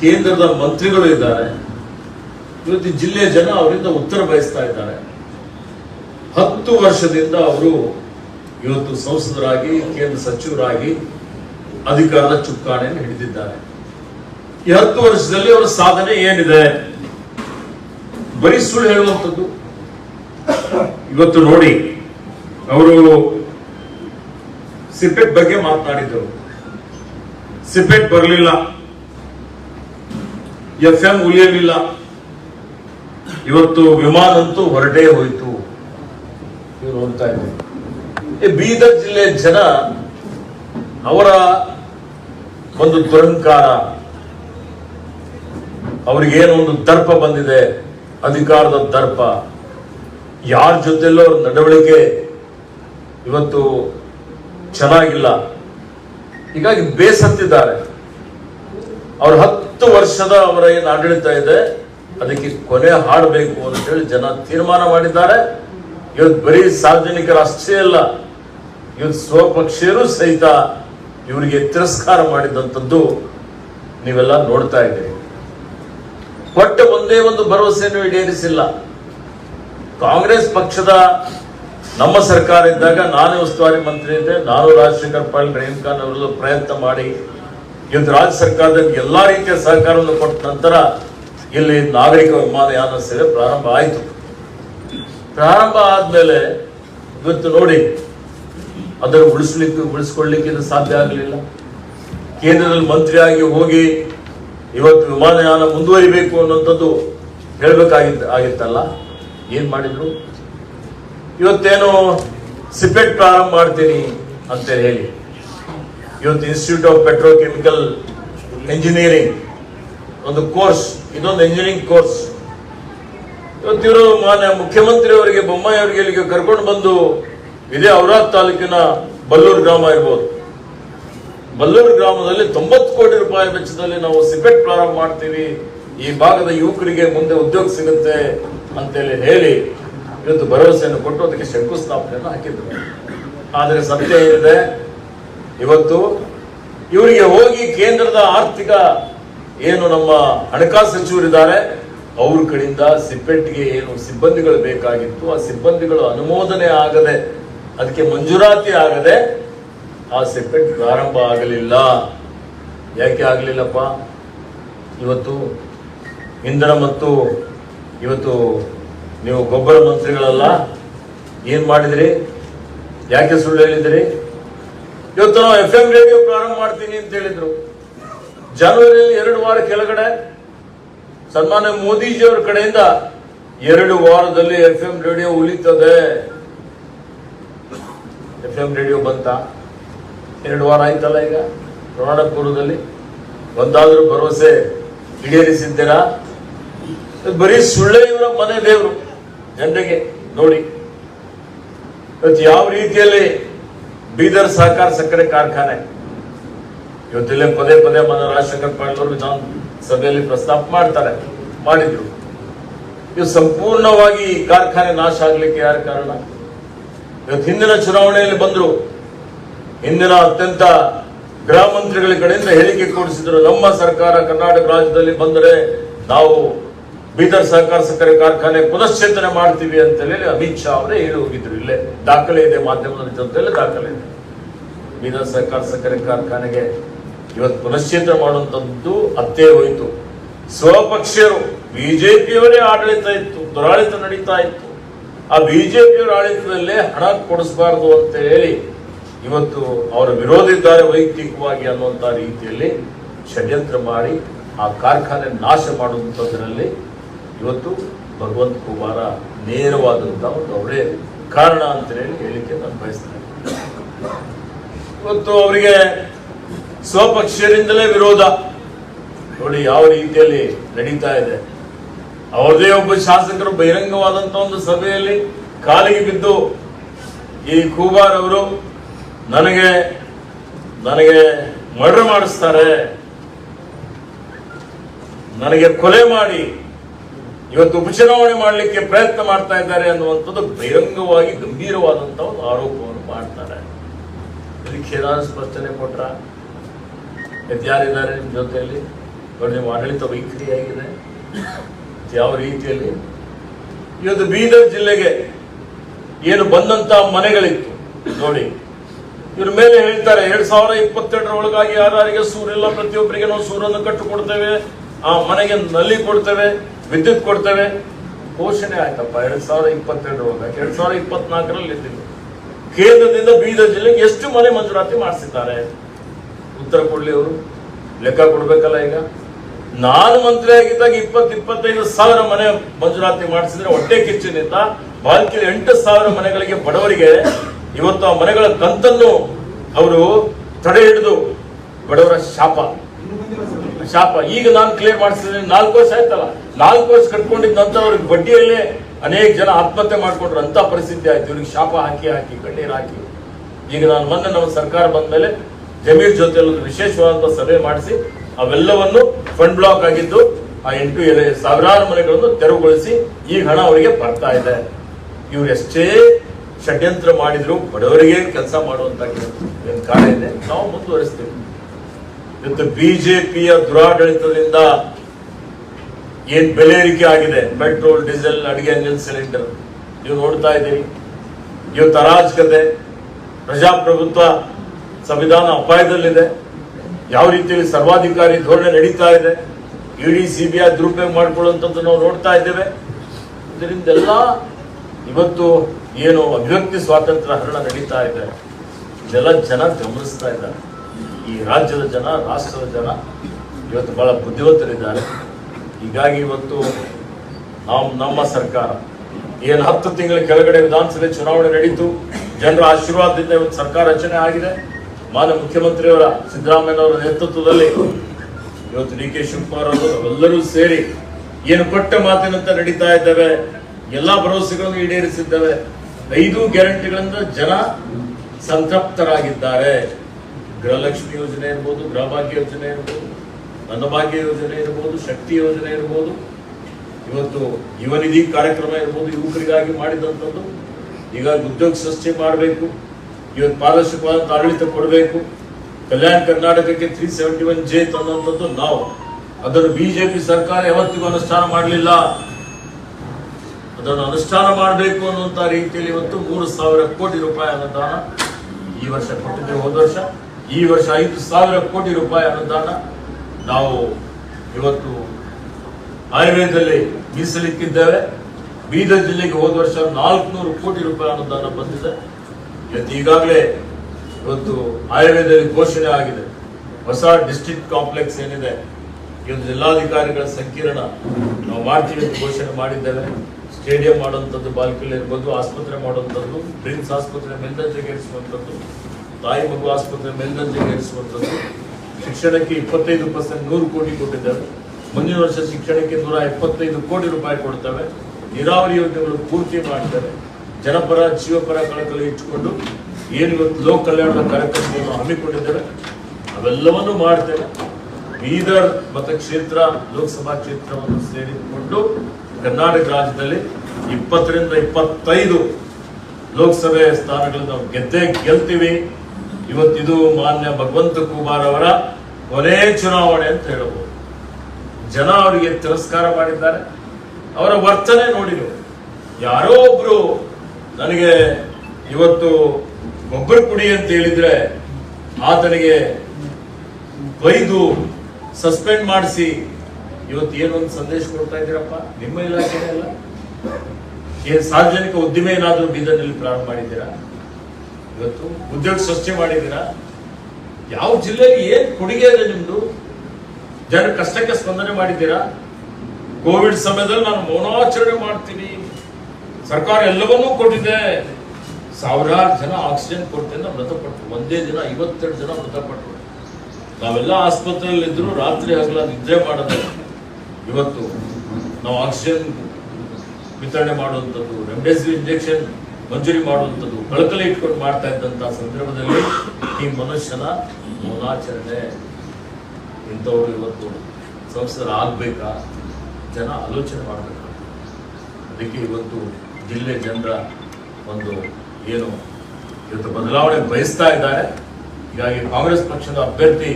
ಕೇಂದ್ರದ ಮಂತ್ರಿಗಳು ಇದ್ದಾರೆ. ಇವತ್ತು ಜಿಲ್ಲೆಯ ಜನ ಅವರಿಂದ ಉತ್ತರ ಬಯಸ್ತಾ ಇದ್ದಾರೆ. ಹತ್ತು ವರ್ಷದಿಂದ ಅವರು ಇವತ್ತು ಸಂಸದರಾಗಿ, ಕೇಂದ್ರ ಸಚಿವರಾಗಿ ಅಧಿಕಾರದ ಚುಕ್ಕಾಣೆಯನ್ನು ಹಿಡಿದಿದ್ದಾರೆ. ಈ ಹತ್ತು ವರ್ಷದಲ್ಲಿ ಅವರ ಸಾಧನೆ ಏನಿದೆ? ಬರೀ ಸುಳ್ಳು ಹೇಳುವಂಥದ್ದು. ಇವತ್ತು ನೋಡಿ, ಅವರು ಸಿಪೆಟ್ ಬಗ್ಗೆ ಮಾತನಾಡಿದರು ಸಿಪೆಟ್ ಬರಲಿಲ್ಲ. ಎಫ್ ಎಂ ಉಳಿಯಲಿಲ್ಲ. ಇವತ್ತು ವಿಮಾನ ಅಂತೂ ಹೊರಟೇ ಹೋಯಿತು. ಇವರು ಈ ಬೀದರ್ ಜಿಲ್ಲೆಯ ಜನ ಅವರ ಒಂದು ದುರಂಕಾರ. ಅವ್ರಿಗೇನು ಒಂದು ದರ್ಪ ಬಂದಿದೆ, ಅಧಿಕಾರದ ದರ್ಪ. ಯಾರ ಜೊತೆಲ್ಲೋ ನಡವಳಿಕೆ ಇವತ್ತು ಚೆನ್ನಾಗಿಲ್ಲ. ಹೀಗಾಗಿ ಬೇಸತ್ತಿದ್ದಾರೆ. ಅವ್ರ ಹತ್ತು ವರ್ಷದ ಅವರ ಏನು ಆಡಳಿತ ಇದೆ, ಅದಕ್ಕೆ ಕೊನೆ ಹಾಡಬೇಕು ಅಂತ ಹೇಳಿ ಜನ ತೀರ್ಮಾನ ಮಾಡಿದ್ದಾರೆ. ಇವತ್ತು ಬರೀ ಸಾರ್ವಜನಿಕರ ಅಷ್ಟೇ ಅಲ್ಲ, ಇವತ್ತು ಸ್ವಪಕ್ಷೀಯರು ಸಹಿತ ಇವರಿಗೆ ತಿರಸ್ಕಾರ ಮಾಡಿದಂಥದ್ದು ನೀವೆಲ್ಲ ನೋಡ್ತಾ ಇದ್ದೀರಿ. ಕೊಟ್ಟ ಒಂದೇ ಒಂದು ಭರವಸೆಯನ್ನು ಈಡೇರಿಸಿಲ್ಲ. ಕಾಂಗ್ರೆಸ್ ಪಕ್ಷದ ನಮ್ಮ ಸರ್ಕಾರ ಇದ್ದಾಗ ನಾನೇ ಉಸ್ತುವಾರಿ ಮಂತ್ರಿ ಇದ್ದೆ, ನಾನು ರಾಜಶೇಖರ್ ಪಾಲ್ ರೇಣುಕಾನ್ ಅವರದ್ದು ಪ್ರಯತ್ನ ಮಾಡಿ ಇವತ್ತು ರಾಜ್ಯ ಸರ್ಕಾರದಲ್ಲಿ ಎಲ್ಲ ರೀತಿಯ ಸಹಕಾರವನ್ನು ಕೊಟ್ಟ ನಂತರ ಇಲ್ಲಿ ನಾಗರಿಕ ವಿಮಾನಯಾನ ಸೇವೆ ಪ್ರಾರಂಭ ಆಯಿತು. ಪ್ರಾರಂಭ ಆದ್ಮೇಲೆ ಇವತ್ತು ನೋಡಿ, ಅದನ್ನು ಉಳಿಸ್ಲಿಕ್ಕೆ, ಉಳಿಸ್ಕೊಳ್ಳಿಕ್ಕೆ ಸಾಧ್ಯ ಆಗಲಿಲ್ಲ. ಕೇಂದ್ರದಲ್ಲಿ ಮಂತ್ರಿಯಾಗಿ ಹೋಗಿ ಇವತ್ತು ವಿಮಾನಯಾನ ಮುಂದುವರಿಬೇಕು ಅನ್ನುವಂಥದ್ದು ಹೇಳಬೇಕಾಗಿತ್ತು ಆಗಿತ್ತಲ್ಲ? ಏನ್ ಮಾಡಿದ್ರು? ಇವತ್ತೇನು ಸಿಪೆಟ್ ಪ್ರಾರಂಭ ಮಾಡ್ತೀನಿ ಅಂತ ಹೇಳಿ. ಇವತ್ತು ಇನ್ಸ್ಟಿಟ್ಯೂಟ್ ಆಫ್ ಪೆಟ್ರೋಕೆಮಿಕಲ್ ಇಂಜಿನಿಯರಿಂಗ್ ಒಂದು ಕೋರ್ಸ್ ಇದೊಂದು ಇಂಜಿನಿಯರಿಂಗ್ ಕೋರ್ಸ್. ಇವತ್ತು ಇವರು ಮಾನ್ಯ ಮುಖ್ಯಮಂತ್ರಿ ಅವರಿಗೆ, ಬೊಮ್ಮಾಯಿ ಅವರಿಗೆ ಇಲ್ಲಿಗೆ ಕರ್ಕೊಂಡು ಬಂದು ಇದೇ ಔರಾದ್ ತಾಲೂಕಿನ ಬಲ್ಲೂರು ಗ್ರಾಮ ಇರ್ಬೋದು. ಬಲ್ಲೂರು ಗ್ರಾಮದಲ್ಲಿ ತೊಂಬತ್ತು ಕೋಟಿ ರೂಪಾಯಿ ವೆಚ್ಚದಲ್ಲಿ ನಾವು ಸಿಪೆಟ್ ಪ್ರಾರಂಭ ಮಾಡ್ತೀವಿ. ಈ ಭಾಗದ ಯುವಕರಿಗೆ ಮುಂದೆ ಉದ್ಯೋಗ ಸಿಗುತ್ತೆ ಅಂತೇಳಿ ಹೇಳಿ ಇವತ್ತು ಭರವಸೆಯನ್ನು ಕೊಟ್ಟು ಅದಕ್ಕೆ ಶಂಕುಸ್ಥಾಪನೆಯನ್ನು ಹಾಕಿದ್ರು. ಆದರೆ ಸತ್ಯ ಏನಿದೆ ಇವತ್ತು ಇವರಿಗೆ ಹೋಗಿ ಕೇಂದ್ರದ ಆರ್ಥಿಕ ಏನು ನಮ್ಮ ಹಣಕಾಸು ಸಚಿವರಿದ್ದಾರೆ, ಅವ್ರ ಕಡೆಯಿಂದ ಸಿಬ್ಬೆಟ್ಟಿಗೆ ಏನು ಸಿಬ್ಬಂದಿಗಳು ಬೇಕಾಗಿತ್ತು, ಆ ಸಿಬ್ಬಂದಿಗಳು ಅನುಮೋದನೆ ಆಗದೆ, ಅದಕ್ಕೆ ಮಂಜೂರಾತಿ ಆಗದೆ ಆ ಸಿಬ್ಬೆಟ್ ಪ್ರಾರಂಭ ಆಗಲಿಲ್ಲ. ಯಾಕೆ ಆಗಲಿಲ್ಲಪ್ಪ? ಇವತ್ತು ಇಂಧನ ಮತ್ತು ಇವತ್ತು ನೀವು ಗೊಬ್ಬರ ಮಂತ್ರಿಗಳಲ್ಲ, ಏನ್ ಮಾಡಿದ್ರಿ? ಯಾಕೆ ಸುಳ್ಳು ಹೇಳಿದ್ರಿ? ಇವತ್ತು ನಾವು ಎಫ್ ಎಂ ರೇಡಿಯೋ ಪ್ರಾರಂಭ ಮಾಡ್ತೀನಿ ಅಂತ ಹೇಳಿದ್ರು. ಜನವರಿಯಲ್ಲಿ ಎರಡು ವಾರ ಕೆಳಗಡೆ ಸನ್ಮಾನ್ಯ ಮೋದಿಜಿಯವರ ಕಡೆಯಿಂದ ಎರಡು ವಾರದಲ್ಲಿ ಎಫ್ ಎಂ ರೇಡಿಯೋ ಉಳಿತದೆ. ಎಫ್ ಎಂ ರೇಡಿಯೋ ಬಂತ. ಎರಡು ವಾರ ಆಯ್ತಲ್ಲ ಈಗ? ಪೂರ್ವದಲ್ಲಿ ಒಂದಾದ್ರೂ ಭರವಸೆ ಈಡೇರಿಸಿದ್ದೀರಾ? ಬರೀ ಸುಳ್ಳೆ ಇವರ ಮನೆ ದೇವರು ಜನರಿಗೆ ನೋಡಿ. ಇವತ್ತು ಯಾವ ರೀತಿಯಲ್ಲಿ ಬೀದರ್ ಸಹಕಾರ ಸಕ್ಕರೆ ಕಾರ್ಖಾನೆ. ಇವತ್ತಿಲ್ಲೇ ಪದೇ ಪದೇ ಮನ ರಾಜಶೇಖರ್ ಪಾಟೀಲ್ ವಿಧಾನ ಸಭೆಯಲ್ಲಿ ಪ್ರಸ್ತಾಪ ಮಾಡ್ತಾರೆ, ಮಾಡಿದ್ರು. ಇದು ಸಂಪೂರ್ಣವಾಗಿ ಈ ಕಾರ್ಖಾನೆ ನಾಶ ಆಗ್ಲಿಕ್ಕೆ ಯಾರ ಕಾರಣ? ಇವತ್ತು ಹಿಂದಿನ ಚುನಾವಣೆಯಲ್ಲಿ ಬಂದ್ರು, ಹಿಂದಿನ ಅತ್ಯಂತ ಗೃಹ ಮಂತ್ರಿಗಳ ಕಡೆಯಿಂದ ಹೇಳಿಕೆ ಕೊಡಿಸಿದ್ರು, ನಮ್ಮ ಸರ್ಕಾರ ಕರ್ನಾಟಕ ರಾಜ್ಯದಲ್ಲಿ ಬಂದರೆ ನಾವು ಬೀದರ್ ಸಹಕಾರ ಸಕ್ಕರೆ ಕಾರ್ಖಾನೆ ಪುನಶ್ಚೇತನೆ ಮಾಡ್ತೀವಿ ಅಂತ ಹೇಳಿ ಅಮಿತ್ ಶಾ ಅವರೇ ಹೇಳಿ ಹೋಗಿದ್ರು ಇಲ್ಲೇ. ದಾಖಲೆ ಇದೆ, ಮಾಧ್ಯಮದಲ್ಲಿ ಜೊತೆಯಲ್ಲಿ ದಾಖಲೆ ಇದೆ. ಬೀದರ್ ಸಹಕಾರ ಸಕ್ಕರೆ ಕಾರ್ಖಾನೆಗೆ ಇವತ್ತು ಪುನಶ್ಚೇತನ ಮಾಡುವಂತದ್ದು ಅತ್ತೇ ಹೋಯಿತು. ಸ್ವಪಕ್ಷೀಯರು ಬಿಜೆಪಿಯವರೇ ಆಡಳಿತ ಇತ್ತು ದುರಾಳಿತ ನಡೀತಾ ಇತ್ತು. ಆ ಬಿಜೆಪಿಯವರ ಆಡಳಿತದಲ್ಲೇ ಹಣ ಕೊಡಿಸಬಾರದು ಅಂತ ಹೇಳಿ ಇವತ್ತು ಅವರ ವಿರೋಧ ಇದ್ದಾರೆ ವೈಯಕ್ತಿಕವಾಗಿ ಅನ್ನುವಂತ ರೀತಿಯಲ್ಲಿ ಷಡ್ಯಂತ್ರ ಮಾಡಿ ಆ ಕಾರ್ಖಾನೆ ನಾಶ ಮಾಡುವಂಥದ್ರಲ್ಲಿ ಇವತ್ತು ಭಗವಂತ ಕುಮಾರ ನೇರವಾದಂತ ಒಂದು ಅವರೇ ಕಾರಣ ಅಂತ ಹೇಳಿ ಹೇಳಿಕೆ ನಾನು ಬಯಸ್ತೇನೆ. ಇವತ್ತು ಅವರಿಗೆ ಸ್ವಪಕ್ಷೀಯರಿಂದಲೇ ವಿರೋಧ. ನೋಡಿ, ಯಾವ ರೀತಿಯಲ್ಲಿ ನಡೀತಾ ಇದೆ. ಅವರದೇ ಒಬ್ಬ ಶಾಸಕರು ಬಹಿರಂಗವಾದಂತ ಒಂದು ಸಭೆಯಲ್ಲಿ ಕಾಲಿಗೆ ಬಿದ್ದು ಈ ಕುಮಾರ್ ಅವರು ನನಗೆ ನನಗೆ ಮರ್ಡರ್ ಮಾಡಿಸ್ತಾರೆ. ನನಗೆ ಕೊಲೆ ಮಾಡಿ ಇವತ್ತು ಉಪಚುನಾವಣೆ ಮಾಡಲಿಕ್ಕೆ ಪ್ರಯತ್ನ ಮಾಡ್ತಾ ಇದ್ದಾರೆ ಅನ್ನುವಂಥದ್ದು ಬಹಿರಂಗವಾಗಿ ಗಂಭೀರವಾದಂತ ಒಂದು ಆರೋಪವನ್ನು ಮಾಡ್ತಾರೆ. ಇದಕ್ಕೆ ಸ್ಪಷ್ಟನೆ ಕೊಟ್ರ ಯಾರಿದ್ದಾರೆ ನಿಮ್ಮ ಜೊತೆಯಲ್ಲಿ? ನಿಮ್ಮ ಆಡಳಿತ ವೈಖರಿಯಾಗಿದೆ. ಯಾವ ರೀತಿಯಲ್ಲಿ? ಇವತ್ತು ಬೀದರ್ ಜಿಲ್ಲೆಗೆ ಏನು ಬಂದಂತ ಮನೆಗಳಿತ್ತು. ನೋಡಿ, ಇವ್ರ ಮೇಲೆ ಹೇಳ್ತಾರೆ, ಎರಡ್ ಸಾವಿರದ ಇಪ್ಪತ್ತೆರಡರ ಒಳಗಾಗಿ ಯಾರ್ಯಾರಿಗೆ ಸೂರಿಲ್ಲ ಪ್ರತಿಯೊಬ್ಬರಿಗೆ ನಾವು ಸೂರನ್ನು ಕಟ್ಟು ಕೊಡ್ತೇವೆ ಆ ಮನೆಗೆ ನಲ್ಲಿ ಕೊಡ್ತೇವೆ, ವಿದ್ಯುತ್ ಕೊಡ್ತೇವೆ. ಘೋಷಣೆ ಆಯ್ತಪ್ಪ, ಎರಡ್ ಸಾವಿರದ ಇಪ್ಪತ್ತೆರಡು ಹೋದಾಗ, ಎರಡ್ ಸಾವಿರದ ಇಪ್ಪತ್ನಾಲ್ಕರಲ್ಲಿ ಇದ್ದಿದ್ದು ಕೇಂದ್ರದಿಂದ ಬೀದರ್ ಜಿಲ್ಲೆಗೆ ಎಷ್ಟು ಮನೆ ಮಂಜೂರಾತಿ ಮಾಡಿಸಿದ್ದಾರೆ? ಉತ್ತರ ಕೊಡ್ಲಿ ಅವರು, ಲೆಕ್ಕ ಕೊಡ್ಬೇಕಲ್ಲ ಈಗ. ನಾನು ಮಂತ್ರಿ ಆಗಿದ್ದಾಗ ಇಪ್ಪತ್ತು, ಇಪ್ಪತ್ತೈದು ಸಾವಿರ ಮನೆ ಮಂಜೂರಾತಿ ಮಾಡಿಸಿದ್ರೆ ಹೊಟ್ಟೆ ಕಿಚ್ಚಿನಿಂದ ಬಾಲ್ಕಿಲಿ ಎಂಟು ಸಾವಿರ ಮನೆಗಳಿಗೆ ಬಡವರಿಗೆ ಇವತ್ತು ಆ ಮನೆಗಳ ಕಂತನ್ನು ಅವರು ತಡೆ ಹಿಡಿದು ಬಡವರ ಶಾಪ. ಶಾಪ. ಈಗ ನಾನು ಕ್ಲಿಯರ್ ಮಾಡಿಸಿದ್ರೆ ನಾಲ್ಕು ವರ್ಷ ಆಯ್ತಲ್ಲ. ನಾಲ್ಕು ವರ್ಷ ಕಟ್ಕೊಂಡಿದ್ದ ಅವ್ರಿಗೆ ಬಡ್ಡಿಯಲ್ಲೇ ಅನೇಕ ಜನ ಆತ್ಮಹತ್ಯೆ ಮಾಡ್ಕೊಂಡ್ರು. ಅಂತ ಪರಿಸ್ಥಿತಿ ಆಯ್ತು. ಇವ್ರಿಗೆ ಶಾಪ ಹಾಕಿ ಹಾಕಿ, ಕಣ್ಣೀರು ಹಾಕಿ. ಈಗ ನಾನು ಮೊನ್ನೆ ನಮ್ಮ ಸರ್ಕಾರ ಬಂದ ಮೇಲೆ ಜಮೀರ್ ಜೊತೆ ಒಂದು ವಿಶೇಷವಾದಂತ ಸಭೆ ಮಾಡಿಸಿ, ಅವೆಲ್ಲವನ್ನು ಫಂಡ್ ಬ್ಲಾಕ್ ಆಗಿದ್ದು, ಆ ಎಂಟು ಸಾವಿರಾರು ಮನೆಗಳನ್ನು ತೆರವುಗೊಳಿಸಿ ಈಗ ಹಣ ಅವರಿಗೆ ಬರ್ತಾ ಇದೆ. ಇವ್ರು ಎಷ್ಟೇ ಷಡ್ಯಂತ್ರ ಮಾಡಿದ್ರು, ಬಡವರಿಗೆ ಕೆಲಸ ಮಾಡುವಂತ ಕಾರ್ಯ ಇದೆ, ನಾವು ಮುಂದುವರಿಸ್ತೀವಿ. ಇವತ್ತು ಬಿಜೆಪಿಯ ದುರಾಡಳಿತದಿಂದ ಏನ್ ಬೆಲೆ ಏರಿಕೆ ಆಗಿದೆ? ಪೆಟ್ರೋಲ್, ಡೀಸೆಲ್, ಅಡಿಗೆ ಅನಿಲ್ ಸಿಲಿಂಡರ್. ನೀವು ನೋಡ್ತಾ ಇದ್ದೀರಿ. ಇವತ್ತು ಅರಾಜಕತೆ ಪ್ರಜಾಪ್ರಭುತ್ವ ಸಂವಿಧಾನ ಅಪಾಯದಲ್ಲಿದೆ. ಯಾವ ರೀತಿಯಲ್ಲಿ ಸರ್ವಾಧಿಕಾರಿ ಧೋರಣೆ ನಡೀತಾ ಇದೆ? ಇಡಿ ಸಿಬಿಐ ದುರುಪಯೋಗ ಮಾಡಿಕೊಳ್ಳುವಂಥದ್ದು ನಾವು ನೋಡ್ತಾ ಇದ್ದೇವೆ. ಇದರಿಂದೆಲ್ಲ ಇವತ್ತು ಏನು ಅಭಿವ್ಯಕ್ತಿ ಸ್ವಾತಂತ್ರ್ಯ ಹರಣ ನಡೀತಾ ಇದೆ. ಇದೆಲ್ಲ ಜನ ಗಮನಿಸ್ತಾ ಇದ್ದಾರೆ. ಈ ರಾಜ್ಯದ ಜನ, ರಾಷ್ಟ್ರದ ಜನ ಇವತ್ತು ಬಹಳ ಬುದ್ಧಿವಂತರಿದ್ದಾರೆ. ಹೀಗಾಗಿ ಇವತ್ತು ನಾವು ನಮ್ಮ ಸರ್ಕಾರ ಏನು ಹತ್ತು ತಿಂಗಳ ಕೆಳಗಡೆ ವಿಧಾನಸಭೆ ಚುನಾವಣೆ ನಡೀತು, ಜನರ ಆಶೀರ್ವಾದದಿಂದ ಇವತ್ತು ಸರ್ಕಾರ ರಚನೆ ಆಗಿದೆ. ಮಾನ್ಯ ಮುಖ್ಯಮಂತ್ರಿಯವರ ಸಿದ್ದರಾಮಯ್ಯನವರ ನೇತೃತ್ವದಲ್ಲಿ ಇವತ್ತು ಡಿ ಕೆ ಶಿವಕುಮಾರ್ ಅವರು ಎಲ್ಲರೂ ಸೇರಿ ಏನು ಕೊಟ್ಟ ಮಾತಿನಂತ ನಡೀತಾ ಇದ್ದೇವೆ, ಎಲ್ಲಾ ಭರವಸೆಗಳನ್ನು ಈಡೇರಿಸಿದ್ದೇವೆ. ಐದು ಗ್ಯಾರಂಟಿಗಳಿಂದ ಜನ ಸಂತೃಪ್ತರಾಗಿದ್ದಾರೆ. ಗೃಹಲಕ್ಷ್ಮಿ ಯೋಜನೆ ಇರ್ಬೋದು, ಗೃಹಭಾಗ್ಯ ಯೋಜನೆ ಇರ್ಬೋದು, ಅನ್ನಭಾಗ್ಯ ಯೋಜನೆ ಇರ್ಬೋದು, ಶಕ್ತಿ ಯೋಜನೆ ಇರ್ಬೋದು. ಇವತ್ತು ಯುವನಿಧಿ ಕಾರ್ಯಕ್ರಮ ಇರ್ಬೋದು, ಯುವಕರಿಗಾಗಿ ಮಾಡಿದಂಥದ್ದು. ಈಗ ಉದ್ಯೋಗ ಸೃಷ್ಟಿ ಮಾಡಬೇಕು, ಇವತ್ತು ಪಾರದರ್ಶಕವಾದ ಆಡಳಿತ ಕೊಡಬೇಕು. ಕಲ್ಯಾಣ ಕರ್ನಾಟಕಕ್ಕೆ ತ್ರೀ ಸೆವೆಂಟಿ ಒನ್ ಜೆ ತಂದಂಥದ್ದು ನಾವು. ಅದನ್ನು ಬಿಜೆಪಿ ಸರ್ಕಾರ ಯಾವತ್ತಿಗೂ ಅನುಷ್ಠಾನ ಮಾಡಲಿಲ್ಲ. ಅದನ್ನು ಅನುಷ್ಠಾನ ಮಾಡಬೇಕು ಅನ್ನುವಂಥ ರೀತಿಯಲ್ಲಿ ಇವತ್ತು ಮೂರು ಸಾವಿರ ಕೋಟಿ ರೂಪಾಯಿ ಅನುದಾನ ಈ ವರ್ಷ ಕೊಟ್ಟಿದ್ದೇವೆ ಹೋದ ವರ್ಷ. ಈ ವರ್ಷ ಐದು ಸಾವಿರ ಕೋಟಿ ರೂಪಾಯಿ ಅನುದಾನ ನಾವು ಇವತ್ತು ಆಯುರ್ವೇದದಲ್ಲಿ ಮೀಸಲಿಕ್ಕಿದ್ದೇವೆ ಬೀದರ್ ಜಿಲ್ಲೆಗೆ ಹೋದ ವರ್ಷ ನಾಲ್ಕುನೂರು ಕೋಟಿ ರೂಪಾಯಿ ಅನುದಾನ ಬಂದಿದೆ. ಇವತ್ತು ಈಗಾಗಲೇ ಇವತ್ತು ಆಯುರ್ವೇದದಲ್ಲಿ ಘೋಷಣೆ ಆಗಿದೆ. ಹೊಸ ಡಿಸ್ಟ್ರಿಕ್ಟ್ ಕಾಂಪ್ಲೆಕ್ಸ್ ಏನಿದೆ, ಇವತ್ತು ಜಿಲ್ಲಾಧಿಕಾರಿಗಳ ಸಂಕೀರ್ಣ ನಾವು ಮಾಡ್ತೀವಿ ಘೋಷಣೆ ಮಾಡಿದ್ದೇವೆ. ಸ್ಟೇಡಿಯಂ ಮಾಡುವಂಥದ್ದು ಬಾಲ್ಕಿಲ್ ಇರ್ಬೋದು, ಆಸ್ಪತ್ರೆ ಮಾಡುವಂಥದ್ದು ಪ್ರಿನ್ಸ್ ಆಸ್ಪತ್ರೆ ಮೇಲ್ದರ್ಜೆಗೇರಿಸುವಂಥದ್ದು ತಾಯಿ ಮಗು ಆಸ್ಪತ್ರೆ ಮೇಲ್ದರ್ಜೆಗೇರಿಸುವಂಥದ್ದು ಶಿಕ್ಷಣಕ್ಕೆ ಇಪ್ಪತ್ತೈದು ಪರ್ಸೆಂಟ್ ನೂರು ಕೋಟಿ ಕೊಟ್ಟಿದ್ದಾರೆ. ಮುಂದಿನ ವರ್ಷ ಶಿಕ್ಷಣಕ್ಕೆ ನೂರ ಎಪ್ಪತ್ತೈದು ಕೋಟಿ ರೂಪಾಯಿ ಕೊಡ್ತವೆ. ನೀರಾವರಿ ಯೋಜನೆಗಳು ಪೂರ್ತಿ ಮಾಡ್ತಾರೆ ಜನಪರ, ಜೀವಪರ ಕಳಕಳಿ ಇಟ್ಟುಕೊಂಡು ಏನು ಇವತ್ತು ಲೋಕ ಕಲ್ಯಾಣದ ಕಾರ್ಯಕ್ರಮವನ್ನು ಹಮ್ಮಿಕೊಂಡಿದ್ದೇವೆ. ಅವೆಲ್ಲವನ್ನೂ ಮಾಡ್ತೇವೆ. ಬೀದರ್ ಮತಕ್ಷೇತ್ರ, ಲೋಕಸಭಾ ಕ್ಷೇತ್ರವನ್ನು ಸೇರಿಕೊಂಡು ಕರ್ನಾಟಕ ರಾಜ್ಯದಲ್ಲಿ ಇಪ್ಪತ್ತರಿಂದ ಇಪ್ಪತ್ತೈದು ಲೋಕಸಭೆ ಸ್ಥಾನಗಳನ್ನು ನಾವು ಗೆದ್ದೇ ಗೆಲ್ತೀವಿ. ಇವತ್ತಿದು ಮಾನ್ಯ ಭಗವಂತ ಕುಮಾರ್ ಅವರ ಕೊನೆ ಚುನಾವಣೆ ಅಂತ ಹೇಳಬಹುದು ಜನ ಅವರಿಗೆ ತಿರಸ್ಕಾರ ಮಾಡಿದ್ದಾರೆ. ಅವರ ವರ್ತನೆ ನೋಡಿ ಯಾರೋ ಒಬ್ರು ನನಗೆ ಇವತ್ತು ಗೊಬ್ಬರ ಕುಡಿ ಅಂತ ಹೇಳಿದ್ರೆ ಆತನಿಗೆ ಬೈದು ಸಸ್ಪೆಂಡ್ ಮಾಡಿಸಿ ಇವತ್ತು ಏನೊಂದು ಸಂದೇಶ ಕೊಡ್ತಾ ಇದ್ದೀರಪ್ಪ? ನಿಮ್ಮ ಇಲಾಖೆ ಅಲ್ಲ? ಏನ್ ಸಾರ್ವಜನಿಕ ಉದ್ದಿಮೆ ಏನಾದರೂ ಬೀದರ್ನಲ್ಲಿ ಪ್ರಾರಂಭ ಮಾಡಿದ್ದೀರಾ? ಇವತ್ತು ಉದ್ಯೋಗ ಸೃಷ್ಟಿ ಮಾಡಿದ್ದೀರಾ? ಯಾವ ಜಿಲ್ಲೆಯಲ್ಲಿ ಏನ್ ಕೊಡುಗೆ ಇದೆ ನಿಮ್ದು? ಜನ ಕಷ್ಟಕ್ಕೆ ಸ್ಪಂದನೆ ಮಾಡಿದ್ದೀರಾ? ಕೋವಿಡ್ ಸಮಯದಲ್ಲಿ ನಾನು ಮೌನಾಚರಣೆ ಮಾಡ್ತೀನಿ. ಸರ್ಕಾರ ಎಲ್ಲವನ್ನೂ ಕೊಟ್ಟಿದೆ. ಸಾವಿರಾರು ಜನ ಆಕ್ಸಿಜನ್ ಕೊರತೆಯಿಂದ ಮೃತಪಟ್ಟರು ಒಂದೇ ದಿನ ಐವತ್ತೆರಡು ಜನ ಮೃತಪಟ್ಟರು. ನಾವೆಲ್ಲ ಆಸ್ಪತ್ರೆಯಲ್ಲಿ ಇದ್ರು ರಾತ್ರಿ ಹಗಲ ನಿದ್ರೆ ಮಾಡೋದು, ಇವತ್ತು ನಾವು ಆಕ್ಸಿಜನ್ ವಿತರಣೆ ಮಾಡುವಂಥದ್ದು, ರೆಮ್ಡೆಸಿವಿರ್ ಇಂಜೆಕ್ಷನ್ ಮಂಜೂರಿ ಮಾಡುವಂಥದ್ದು ಕಳಕಲಿ ಇಟ್ಕೊಂಡು ಮಾಡ್ತಾ ಇದ್ದಂಥ ಸಂದರ್ಭದಲ್ಲಿ ಈ ಮನುಷ್ಯನ ಮೌನಾಚರಣೆ ಇಂಥವ್ರು ಇವತ್ತು ಸಂಸದರು ಆಗಬೇಕಾ? ಜನ ಆಲೋಚನೆ ಮಾಡಬೇಕು. ಅದಕ್ಕೆ ಇವತ್ತು ಜಿಲ್ಲೆ ಜನರ ಒಂದು ಏನು ಇವತ್ತು ಬದಲಾವಣೆ ಬಯಸ್ತಾ ಇದ್ದಾರೆ. ಹೀಗಾಗಿ ಕಾಂಗ್ರೆಸ್ ಪಕ್ಷದ ಅಭ್ಯರ್ಥಿ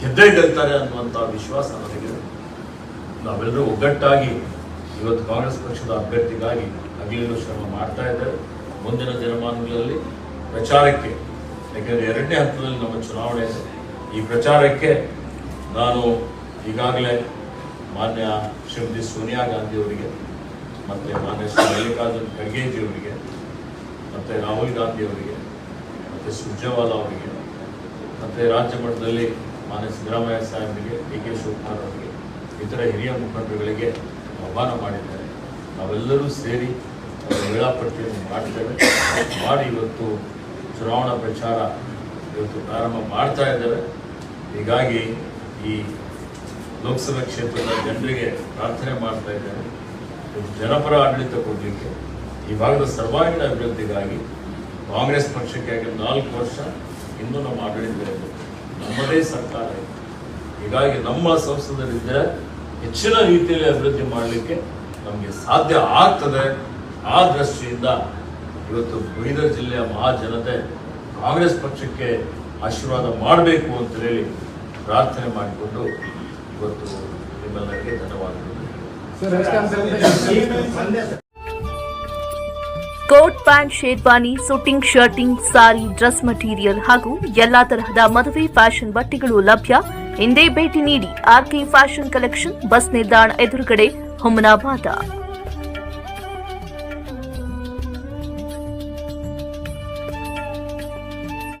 ಗೆದ್ದೇ ಗೆಲ್ತಾರೆ ಅನ್ನುವಂಥ ವಿಶ್ವಾಸ ನನಗಿದೆ. ನಾವೆಲ್ಲರೂ ಒಗ್ಗಟ್ಟಾಗಿ ಇವತ್ತು ಕಾಂಗ್ರೆಸ್ ಪಕ್ಷದ ಅಭ್ಯರ್ಥಿಗಾಗಿ ಹಗಲಿರುಳು ಶ್ರಮ ಮಾಡ್ತಾ ಇದ್ದಾರೆ ಮುಂದಿನ ದಿನಮಾನಗಳಲ್ಲಿ ಪ್ರಚಾರಕ್ಕೆ, ಯಾಕೆಂದರೆ ಎರಡನೇ ಹಂತದಲ್ಲಿ ನಮ್ಮ ಚುನಾವಣೆ ಇದೆ. ಈ ಪ್ರಚಾರಕ್ಕೆ ನಾನು ಈಗಾಗಲೇ ಮಾನ್ಯ ಶ್ರೀಮತಿ ಸೋನಿಯಾ ಗಾಂಧಿ ಅವರಿಗೆ, ಮತ್ತು ಮಾನ್ಯ ಶ್ರೀ ಮಲ್ಲಿಕಾರ್ಜುನ್ ಖರ್ಗೆಜಿ ಅವರಿಗೆ, ಮತ್ತು ರಾಹುಲ್ ಗಾಂಧಿಯವರಿಗೆ ಮತ್ತು ಸುರ್ಜೇವಾಲಾ ಅವರಿಗೆ, ಮತ್ತು ರಾಜ್ಯ ಮಟ್ಟದಲ್ಲಿ ಮಾನ್ಯ ಸಿದ್ದರಾಮಯ್ಯ ಸಾಹೇಬರಿಗೆ, ಡಿ ಕೆ ಶಿವಕುಮಾರ್ ಅವರಿಗೆ, ಇತರ ಹಿರಿಯ ಮುಖಂಡರುಗಳಿಗೆ ಆಹ್ವಾನ ಮಾಡಿದ್ದಾರೆ. ನಾವೆಲ್ಲರೂ ಸೇರಿ ವೇಳಾಪಟ್ಟಿಯನ್ನು ಮಾಡ್ತೇವೆ. ಮಾಡಿ ಇವತ್ತು ಚುನಾವಣಾ ಪ್ರಚಾರ ಇವತ್ತು ಪ್ರಾರಂಭ ಮಾಡ್ತಾ ಇದ್ದೇವೆ. ಹೀಗಾಗಿ ಈ ಲೋಕಸಭೆ ಕ್ಷೇತ್ರದ ಜನರಿಗೆ ಪ್ರಾರ್ಥನೆ ಮಾಡ್ತಾ ಇದ್ದೇವೆ. ಜನಪರ ಆಡಳಿತ ಕೊಡಲಿಕ್ಕೆ ಈ ಭಾಗದ ಸರ್ವಾಂಗೀಣ ಅಭಿವೃದ್ಧಿಗಾಗಿ ಕಾಂಗ್ರೆಸ್ ಪಕ್ಷಕ್ಕೆ ಆಗಿ ನಾಲ್ಕು ವರ್ಷ ಇನ್ನೂ ನಮ್ಮ ಆಡಳಿತವಿದೆ ನಮ್ಮದೇ ಸರ್ಕಾರ ಇತ್ತು ಹೀಗಾಗಿ ನಮ್ಮ ಸಂಸದರಿದ್ದರೆ ಹೆಚ್ಚಿನ ರೀತಿಯಲ್ಲಿ ಅಭಿವೃದ್ಧಿ ಮಾಡಲಿಕ್ಕೆ ನಮಗೆ ಸಾಧ್ಯ ಆಗ್ತದೆ. ಆ ದೃಷ್ಟಿಯಿಂದ ಇವತ್ತು ಬೀದರ್ ಜಿಲ್ಲೆಯ ಮಹಾಜನತೆ ಕಾಂಗ್ರೆಸ್ ಪಕ್ಷಕ್ಕೆ ಆಶೀರ್ವಾದ ಮಾಡಬೇಕು ಅಂತ ಹೇಳಿ ಪ್ರಾರ್ಥನೆ ಮಾಡಿಕೊಂಡು ಇವತ್ತು ನಿಮ್ಮೆಲ್ಲರಿಗೆ ಧನ್ಯವಾದಗಳು. Coat pant sherwani suiting shirting sari dress material ಹಾಗೂ ಎಲ್ಲಾ ತರಹದ ಮದುವೆ ಫ್ಯಾಷನ್ ಬಟ್ಟೆಗಳು ಲಭ್ಯ. ಇಂದೇ ಭೇಟಿ ನೀಡಿ ಆರ್ಕೆ ಫ್ಯಾಷನ್ ಕಲೆಕ್ಷನ್ ಬಸ್ ನಿಲ್ದಾಣ ಎದುರುಗಡೆ ಹುಮನಾಬಾದ